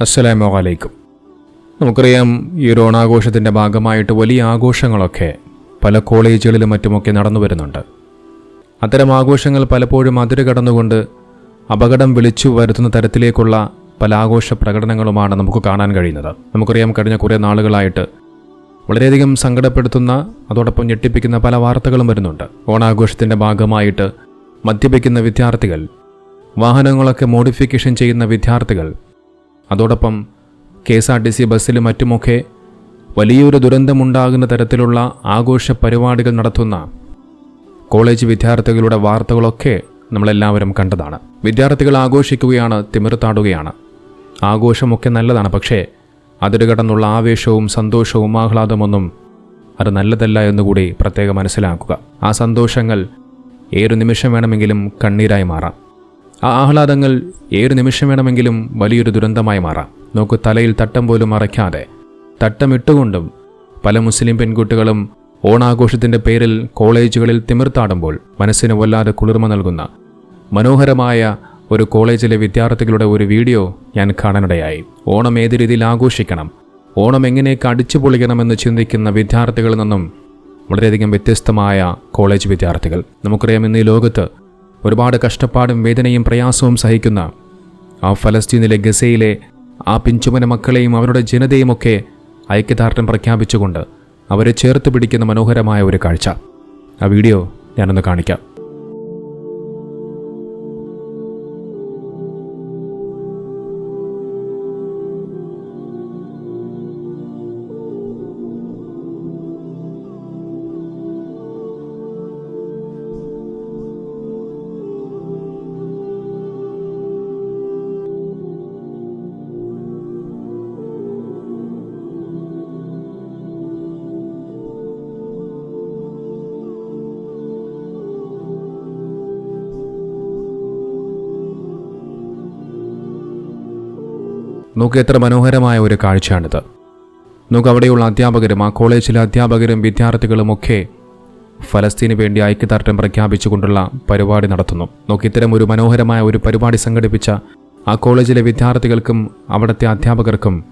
അസ്സലാമു അലൈക്കും. നമുക്കറിയാം ഈ ഒരു ഓണാഘോഷത്തിന്റെ ഭാഗമായിട്ട് വലിയ ആഘോഷങ്ങളൊക്കെ പല കോളേജുകളിലും മറ്റുമൊക്കെ നടന്നു വരുന്നുണ്ട്. അത്തരം ആഘോഷങ്ങൾ പലപ്പോഴും അതിര് കടന്നുകൊണ്ട് അപകടം വിളിച്ചു വരുത്തുന്ന തരത്തിലേക്കുള്ള പല ആഘോഷ പ്രകടനങ്ങളുമാണ് നമുക്ക് കാണാൻ കഴിയുന്നത്. നമുക്കറിയാം കഴിഞ്ഞ കുറേ നാളുകളായിട്ട് വളരെയധികം സങ്കടപ്പെടുത്തുന്ന അതോടൊപ്പം ഞെട്ടിപ്പിക്കുന്ന പല വാർത്തകളും വരുന്നുണ്ട്. ഓണാഘോഷത്തിന്റെ ഭാഗമായിട്ട് മദ്യപിക്കുന്ന വിദ്യാർത്ഥികൾ വാഹനങ്ങളൊക്കെ മോഡിഫിക്കേഷൻ ചെയ്യുന്ന വിദ്യാർത്ഥികൾ അതോടൊപ്പം K S R T C ബസ്സിലും മറ്റുമൊക്കെ വലിയൊരു ദുരന്തമുണ്ടാകുന്ന തരത്തിലുള്ള ആഘോഷ പരിപാടികൾ നടത്തുന്ന കോളേജ് വിദ്യാർത്ഥികളുടെ വാർത്തകളൊക്കെ നമ്മളെല്ലാവരും കണ്ടതാണ്. വിദ്യാർത്ഥികൾ ആഘോഷിക്കുകയാണ് തിമിർത്താടുകയാണ്. ആഘോഷമൊക്കെ നല്ലതാണ് പക്ഷേ അതിരുകടന്നുള്ള ആവേശവും സന്തോഷവും ആഹ്ലാദമൊന്നും അത് നല്ലതല്ല എന്നുകൂടി പ്രത്യേകം മനസ്സിലാക്കുക. ആ സന്തോഷങ്ങൾ ഏതു നിമിഷം വേണമെങ്കിലും കണ്ണീരായി മാറാം. ആ ആഹ്ലാദങ്ങൾ ഏറെ നിമിഷം വേണമെങ്കിലും വലിയൊരു ദുരന്തമായി മാറാം. നോക്ക് തലയിൽ തട്ടം പോലും മറയ്ക്കാതെ. തട്ടമിട്ടുകൊണ്ടും പല മുസ്ലിം പെൺകുട്ടികളും ഓണാഘോഷത്തിന്റെ പേരിൽ കോളേജുകളിൽ തിമിർത്താടുമ്പോൾ മനസ്സിന് വല്ലാതെ കുളിർമ നൽകുന്ന മനോഹരമായ ഒരു കോളേജിലെ വിദ്യാർത്ഥികളുടെ ഒരു വീഡിയോ ഞാൻ കാണാനിടയായി. ഓണം ഏത് രീതിയിൽ ആഘോഷിക്കണം? ഓണം എങ്ങനെയൊക്കെ അടിച്ചു പൊളിക്കണമെന്ന് ചിന്തിക്കുന്ന വിദ്യാർത്ഥികളിൽ നിന്നും വളരെയധികം വ്യത്യസ്തമായ കോളേജ് വിദ്യാർത്ഥികൾ. നമുക്കറിയാം ഇന്ന് ഈ ലോകത്ത് ഒരുപാട് കഷ്ടപ്പാടും വേദനയും പ്രയാസവും സഹിക്കുന്ന ആ ഫലസ്തീനിലെ ഗസയിലെ ആ പിഞ്ചുമന മക്കളെയും അവരുടെ ജനതയുമൊക്കെ ഐക്യദാർഢ്യം പ്രഖ്യാപിച്ചുകൊണ്ട് അവരെ ചേർത്ത് പിടിക്കുന്ന മനോഹരമായ ഒരു കാഴ്ച. ആ വീഡിയോ ഞാനൊന്ന് കാണിക്കാം. നോക്ക് എത്ര മനോഹരമായ ഒരു കാഴ്ചയാണിത്. നോക്ക് അവിടെയുള്ള അധ്യാപകരും ആ കോളേജിലെ അധ്യാപകരും വിദ്യാർത്ഥികളും ഒക്കെ ഫലസ്തീന് വേണ്ടി ഐക്യദാർഢ്യം പ്രഖ്യാപിച്ചുകൊണ്ടുള്ള പരിപാടി നടത്തുന്നു. നോക്ക് ഇത്തരം ഒരു മനോഹരമായ ഒരു പരിപാടി സംഘടിപ്പിച്ച ആ കോളേജിലെ വിദ്യാർത്ഥികൾക്കും അവിടുത്തെ അധ്യാപകർക്കും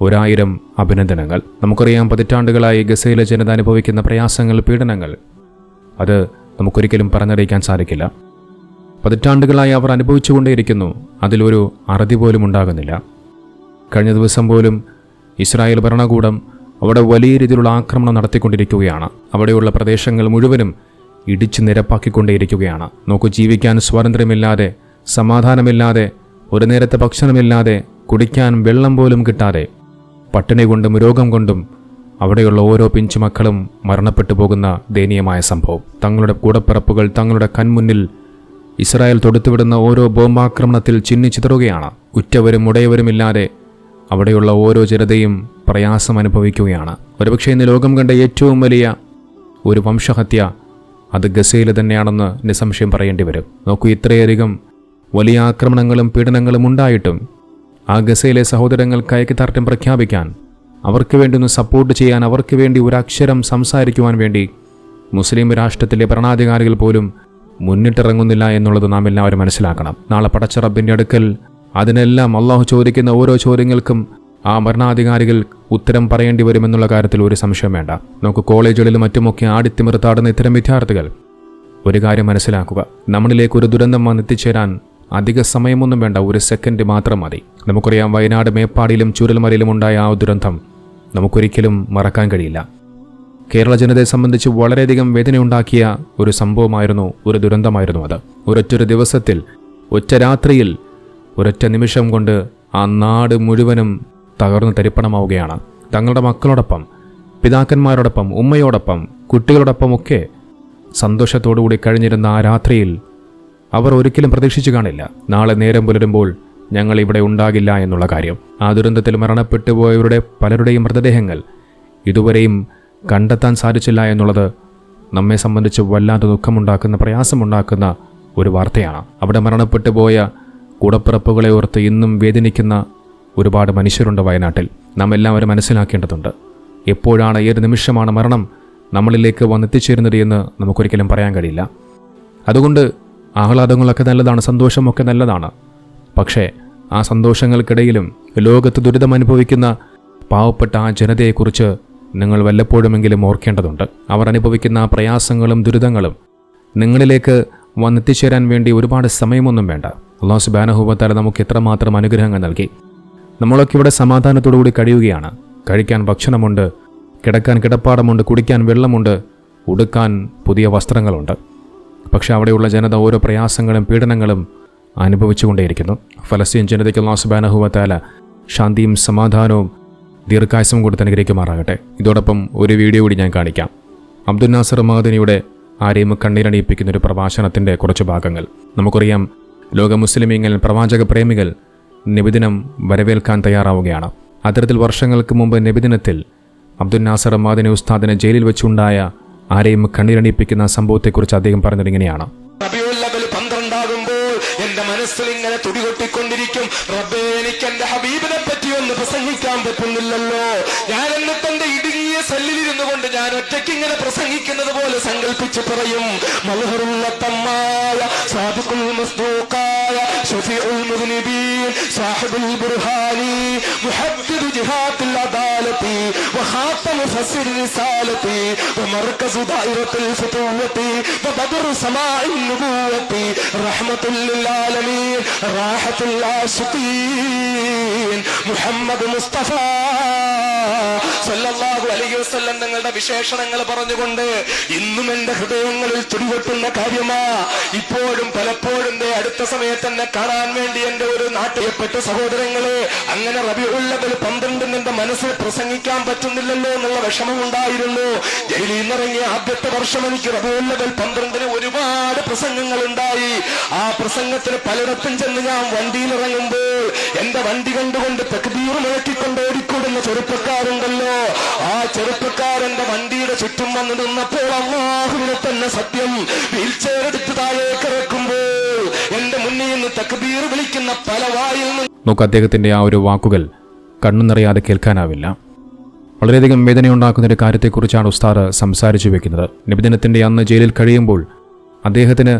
ഒരായിരം അഭിനന്ദനങ്ങൾ. നമുക്കറിയാം പതിറ്റാണ്ടുകളായി ഗസയിലെ ജനത അനുഭവിക്കുന്ന പ്രയാസങ്ങൾ പീഡനങ്ങൾ. അത് നമുക്കൊരിക്കലും പറഞ്ഞറിയിക്കാൻ സാധിക്കില്ല. പതിറ്റാണ്ടുകളായി അവർ അനുഭവിച്ചുകൊണ്ടേയിരിക്കുന്നു. അതിലൊരു അറുതി പോലും ഉണ്ടാകുന്നില്ല. കഴിഞ്ഞ ദിവസം പോലും ഇസ്രായേൽ ഭരണകൂടം അവിടെ വലിയ രീതിയിലുള്ള ആക്രമണം നടത്തിക്കൊണ്ടിരിക്കുകയാണ്. അവിടെയുള്ള പ്രദേശങ്ങൾ മുഴുവനും ഇടിച്ചു നിരപ്പാക്കിക്കൊണ്ടേയിരിക്കുകയാണ്. നോക്കൂ ജീവിക്കാൻ സ്വാതന്ത്ര്യമില്ലാതെ സമാധാനമില്ലാതെ ഒരു നേരത്തെ ഭക്ഷണമില്ലാതെ കുടിക്കാൻ വെള്ളം പോലും കിട്ടാതെ പട്ടിണി കൊണ്ടും രോഗം കൊണ്ടും അവിടെയുള്ള ഓരോ പിഞ്ചു മക്കളും മരണപ്പെട്ടു പോകുന്ന ദയനീയമായ സംഭവം. തങ്ങളുടെ കൂടപ്പിറപ്പുകൾ തങ്ങളുടെ കൺമുന്നിൽ ഇസ്രായേൽ തൊടുത്തുവിടുന്ന ഓരോ ബോംബാക്രമണത്തിൽ ചിന്നിച്ചിതറുകയാണ് ഉറ്റവരും ഉടയവരുമില്ലാതെ അവിടെയുള്ള ഓരോ ജനതയും പ്രയാസം അനുഭവിക്കുകയാണ്. ഒരുപക്ഷെ ഇന്ന് ലോകം കണ്ട ഏറ്റവും വലിയ ഒരു വംശഹത്യ അത് ഗസയിൽ തന്നെയാണെന്ന് നിസ്സംശയം പറയേണ്ടി വരും. നോക്കൂ ഇത്രയധികം വലിയ ആക്രമണങ്ങളും പീഡനങ്ങളും ഉണ്ടായിട്ടും ആ ഗസയിലെ സഹോദരങ്ങൾക്ക് ഐക്യദാർഢ്യം പ്രഖ്യാപിക്കാൻ അവർക്ക് വേണ്ടി ഒന്ന് സപ്പോർട്ട് ചെയ്യാൻ അവർക്ക് വേണ്ടി ഒരു അക്ഷരം സംസാരിക്കുവാൻ വേണ്ടി മുസ്ലിം രാഷ്ട്രത്തിലെ ഭരണാധികാരികൾ പോലും മുന്നിട്ടിറങ്ങുന്നില്ല എന്നുള്ളത് നാം എല്ലാവരും മനസ്സിലാക്കണം. നാളെ പടച്ചറബിന്റെ അടുക്കൽ അതിനെല്ലാം അള്ളാഹു ചോദിക്കുന്ന ഓരോ ചോദ്യങ്ങൾക്കും ആ ഭരണാധികാരികൾ ഉത്തരം പറയേണ്ടി വരുമെന്നുള്ള കാര്യത്തിൽ ഒരു സംശയം വേണ്ട. നമുക്ക് കോളേജുകളിലും മറ്റുമൊക്കെ ആടിത്തിമിർത്താടുന്ന ഇത്തരം വിദ്യാർത്ഥികൾ. ഒരു കാര്യം മനസ്സിലാക്കുക. നമ്മളിലേക്ക് ഒരു ദുരന്തം വന്നെത്തിച്ചേരാൻ അധിക സമയമൊന്നും വേണ്ട. ഒരു സെക്കൻഡ് മാത്രം മതി. നമുക്കറിയാം വയനാട് മേപ്പാടിയിലും ചുരൽമലയിലും ഉണ്ടായ ആ ദുരന്തം നമുക്കൊരിക്കലും മറക്കാൻ കഴിയില്ല. കേരള ജനതയെ സംബന്ധിച്ച് വളരെയധികം വേദനയുണ്ടാക്കിയ ഒരു സംഭവമായിരുന്നു ഒരു ദുരന്തമായിരുന്നു അത്. ഒരൊറ്റൊരു ദിവസത്തിൽ ഒറ്റ രാത്രിയിൽ ഒരൊറ്റ നിമിഷം കൊണ്ട് ആ നാട് മുഴുവനും തകർന്നു തരിപ്പണമാവുകയാണ്. തങ്ങളുടെ മക്കളോടൊപ്പം പിതാക്കന്മാരോടൊപ്പം ഉമ്മയോടൊപ്പം കുട്ടികളോടൊപ്പമൊക്കെ സന്തോഷത്തോടുകൂടി കഴിഞ്ഞിരുന്ന ആ രാത്രിയിൽ അവർ ഒരിക്കലും പ്രതീക്ഷിച്ചു കാണില്ല. നാളെ നേരം പുലരുമ്പോൾ ഞങ്ങൾ ഇവിടെ ഉണ്ടാകില്ല എന്നുള്ള കാര്യം. ആ ദുരന്തത്തിൽ മരണപ്പെട്ടു പോയവരുടെ പലരുടെയും മൃതദേഹങ്ങൾ ഇതുവരെയും കണ്ടെത്താൻ സാധിച്ചില്ല എന്നുള്ളത് നമ്മെ സംബന്ധിച്ച് വല്ലാതെ ദുഃഖമുണ്ടാക്കുന്ന പ്രയാസമുണ്ടാക്കുന്ന ഒരു വാർത്തയാണ്. അവിടെ മരണപ്പെട്ടു പോയ കൂടപ്പിറപ്പുകളെ ഓർത്ത് ഇന്നും വേദനിക്കുന്ന ഒരുപാട് മനുഷ്യരുണ്ട് വയനാട്ടിൽ. നാം എല്ലാവരും മനസ്സിലാക്കേണ്ടതുണ്ട്. എപ്പോഴാണ് ഏത് നിമിഷമാണ് മരണം നമ്മളിലേക്ക് വന്നെത്തിച്ചേരുന്നത് എന്ന് നമുക്കൊരിക്കലും പറയാൻ കഴിയില്ല. അതുകൊണ്ട് ആഹ്ലാദങ്ങളൊക്കെ നല്ലതാണ് സന്തോഷമൊക്കെ നല്ലതാണ്. പക്ഷേ ആ സന്തോഷങ്ങൾക്കിടയിലും ലോകത്ത് ദുരിതം അനുഭവിക്കുന്ന പാവപ്പെട്ട ആ ജനതയെക്കുറിച്ച് നിങ്ങൾ വല്ലപ്പോഴുമെങ്കിലും ഓർക്കേണ്ടതുണ്ട്. അവർ അനുഭവിക്കുന്ന ആ പ്രയാസങ്ങളും ദുരിതങ്ങളും നിങ്ങളിലേക്ക് വന്നെത്തിച്ചേരാൻ വേണ്ടി ഒരുപാട് സമയമൊന്നും വേണ്ട. അള്ളാഹു സുബാനഹൂബത്താല നമുക്ക് എത്രമാത്രം അനുഗ്രഹങ്ങൾ നൽകി. നമ്മളൊക്കെ ഇവിടെ സമാധാനത്തോടുകൂടി കഴിയുകയാണ്. കഴിക്കാൻ ഭക്ഷണമുണ്ട് കിടക്കാൻ കിടപ്പാടമുണ്ട് കുടിക്കാൻ വെള്ളമുണ്ട് ഉടുക്കാൻ പുതിയ വസ്ത്രങ്ങളുണ്ട്. പക്ഷേ അവിടെയുള്ള ജനത ഓരോ പ്രയാസങ്ങളും പീഡനങ്ങളും അനുഭവിച്ചുകൊണ്ടേയിരിക്കുന്നു. ഫലസ്തീൻ ജനതയ്ക്ക് അള്ളാഹു സുബാനഹൂബത്താല ശാന്തിയും സമാധാനവും ദീർഘായുസം കൊടുത്ത് അനുഗ്രഹിക്കുമാറാകട്ടെ. ഇതോടൊപ്പം ഒരു വീഡിയോ കൂടി ഞാൻ കാണിക്കാം. അബ്ദുൽ നാസർ മഹദിനിയുടെ ആരെയും കണ്ണീരണിയിപ്പിക്കുന്ന ഒരു പ്രഭാഷണത്തിന്റെ കുറച്ച് ഭാഗങ്ങൾ. നമുക്കറിയാം ലോക മുസ്ലിമീങ്ങൾ പ്രവാചക പ്രേമികൾ നിബിദിനം വരവേൽക്കാൻ തയ്യാറാവുകയാണ്. അത്തരത്തിൽ വർഷങ്ങൾക്ക് മുമ്പ് നിബിദിനത്തിൽ അബ്ദുൽ നാസർ അമ്മാദിനെ ഉസ്താദിനെ ജയിലിൽ വെച്ചുണ്ടായ ആരെയും കണ്ണീരണിയിപ്പിക്കുന്ന സംഭവത്തെക്കുറിച്ച് അദ്ദേഹം പറഞ്ഞത് ഇങ്ങനെയാണ്. എന്റെ മനസ്സിൽ ഇങ്ങനെ റബ്ബേ എനിക്ക് എന്റെ ഒന്ന് പ്രസംഗിക്കാൻ പറ്റുന്നില്ലല്ലോ. ഞാൻ എന്നിട്ട് ഇങ്ങനെ പ്രസംഗിക്കുന്നത് പോലെ സങ്കല്പിച്ച് പറയും തമ്മായ ഷഫീഉൽ സാഹിബുൽ അദാലത്തി മുഹമ്മദ് മുസ്തഫ സല്ലല്ലാഹു അലൈഹി വസല്ലം തങ്ങളുടെ വിശേഷണങ്ങൾ പറഞ്ഞുകൊണ്ട് ഇന്നും എന്റെ ഹൃദയങ്ങളിൽ തുടിവെട്ടുന്ന കാര്യമാ. ഇപ്പോഴും പലപ്പോഴും അടുത്ത സമയത്ത് തന്നെ കാണാൻ വേണ്ടി എന്റെ ഒരു നാട്ടിലെപ്പെട്ട സഹോദരങ്ങളെ അങ്ങനെ റബിയുള്ളതിൽ പന്ത്രണ്ടിന് എന്റെ മനസ്സിൽ പ്രസംഗിക്കാൻ പറ്റുന്നില്ലല്ലോ എന്നുള്ള വിഷമമുണ്ടായിരുന്നു ജയിലിൽ നിന്നിറങ്ങിയ ആദ്യത്തെ വർഷം എനിക്ക് റബിയുള്ളതിൽ പന്ത്രണ്ടിന് ഒരുപാട് പ്രസംഗങ്ങൾ ഉണ്ടായി. ആ പ്രസംഗത്തിന് പലയിടത്തും ചെന്ന് ഞാൻ വണ്ടിയിൽ ഇറങ്ങുമ്പോൾ എന്റെ വണ്ടി കണ്ടുകൊണ്ട് തക്ബീർ മുഴക്കിക്കൊണ്ട് ഓടിക്കൂടുന്ന ചെറുപ്പക്കാരുണ്ടല്ലോ ആ ചെറുപ്പക്കാരന്റെ വണ്ടിയുടെ ചുറ്റും വന്നു നിന്നപ്പോൾ അള്ളാഹുവിനെ തന്നെ സത്യം വീൽ താഴേക്ക് ഇറക്കുമ്പോൾ എന്റെ മുന്നിൽ നിന്ന് തക്ബീർ വിളിക്കുന്ന പല വായിൽ നമുക്ക് അദ്ദേഹത്തിന്റെ ആ ഒരു വാക്കുകൾ കണ്ണു നിറയാതെ കേൾക്കാനാവില്ല. വളരെയധികം വേദനയുണ്ടാക്കുന്ന ഒരു കാര്യത്തെക്കുറിച്ചാണ് ഉസ്താദ് സംസാരിച്ചു വെക്കുന്നത്. നിബിദിനത്തിന്റെ അന്ന് ജയിലിൽ കഴിയുമ്പോൾ അദ്ദേഹത്തിന്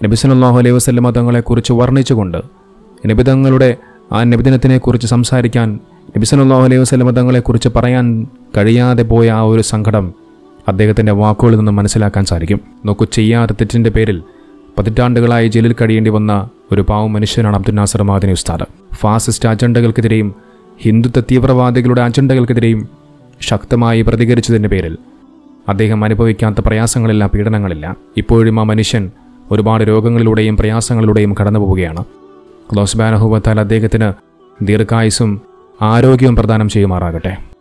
നബിസലാഹു അലൈഹി വസ്ലമ തങ്ങളെക്കുറിച്ച് വർണിച്ചുകൊണ്ട് നിബിതങ്ങളുടെ ആ നിബിദിനത്തിനെക്കുറിച്ച് സംസാരിക്കാൻ നബിസലാഹു അലൈഹി വസ്ലമ തങ്ങളെക്കുറിച്ച് പറയാൻ കഴിയാതെ പോയ ആ ഒരു സങ്കടം അദ്ദേഹത്തിന്റെ വാക്കുകളിൽ നിന്ന് മനസ്സിലാക്കാൻ സാധിക്കും. നോക്കു ചെയ്യാത്ത തെറ്റിന്റെ പേരിൽ പതിറ്റാണ്ടുകളായി ജയിലിൽ കഴിയേണ്ടി വന്ന ഒരു പാവം മനുഷ്യനാണ് അബ്ദുൽ നാസർ മാദിനി ഉസ്താദ്. ഫാസിസ്റ്റ് അജണ്ടകൾക്കെതിരെയും ഹിന്ദുത്വ തീവ്രവാദികളുടെ അജണ്ടകൾക്കെതിരെയും ശക്തമായി പ്രതികരിച്ചതിന്റെ പേരിൽ അദ്ദേഹം അനുഭവിക്കാത്ത പ്രയാസങ്ങളില്ല പീഡനങ്ങളില്ല. ഇപ്പോഴും ആ മനുഷ്യൻ ഒരുപാട് രോഗങ്ങളിലൂടെയും പ്രയാസങ്ങളിലൂടെയും കടന്നു പോവുകയാണ് ക്ലോസ് ബാനഹുബത്താൽ അദ്ദേഹത്തിന് ദീർഘായുസും ആരോഗ്യവും പ്രദാനം ചെയ്യുമാറാകട്ടെ.